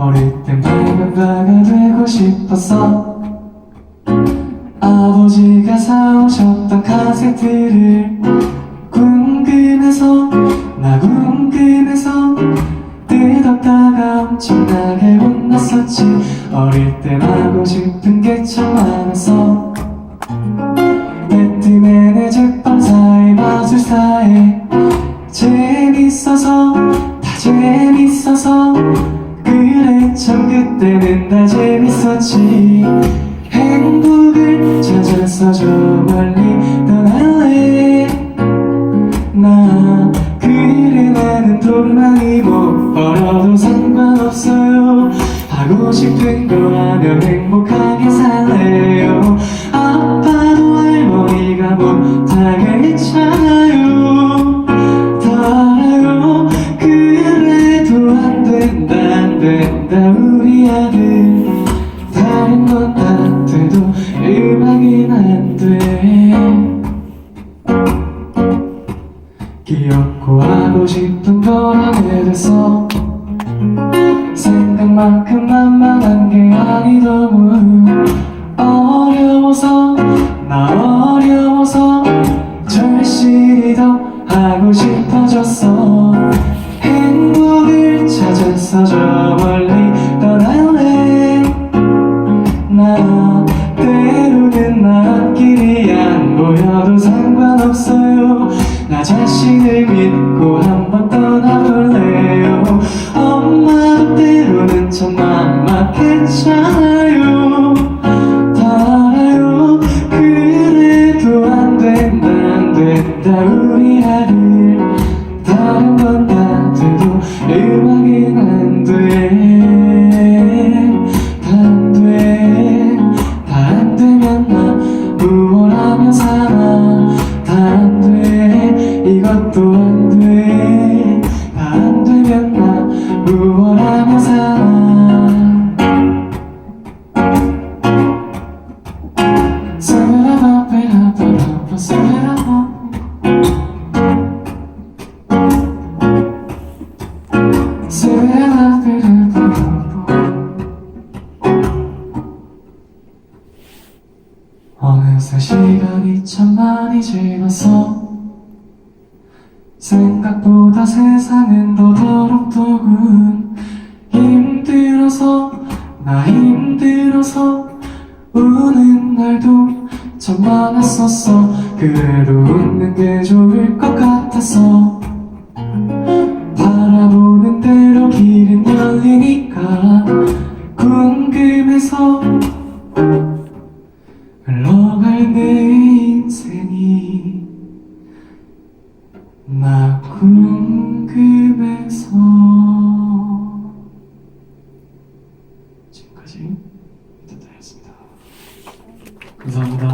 어릴 땐 발명가가 되고 싶었어 아버지가 사오셨던 카세트를 궁금해서 나 궁금해서 뜯었다가 엄청나게 혼났었지. 어릴 땐 하고 싶은 게 참 많았어 내뜨내내 제빵사에 마술사에 재밌어서 다 재밌어서 그래 참 그때는 다 재밌었지. 행복을 찾아서 저 멀리 떠날래? 나 그래 나는 돈 많이 못 벌어도 상관없어요. 하고 싶은 거 하면 행복하 건다 돼도 음악은 안돼 귀엽고 하고 싶은 걸 하게 됐어. 생각만큼 만만한 게 아니더군. 어려워서 나 어려워서 절실히 더 하고 싶어졌어. 행복을 찾아서 때로는 나길이 안 보여도 상관없어요. 나 자신을 믿고 한번 어느새 시간이 참 많이 지났어 생각보다 세상은 더 더럽더군. 힘들어서 나 힘들어서 우는 날도 참 많았었어. 그래도 웃는 게 좋을 것 같았어 나 궁금해서. 지금까지 이타타였습니다. 감사합니다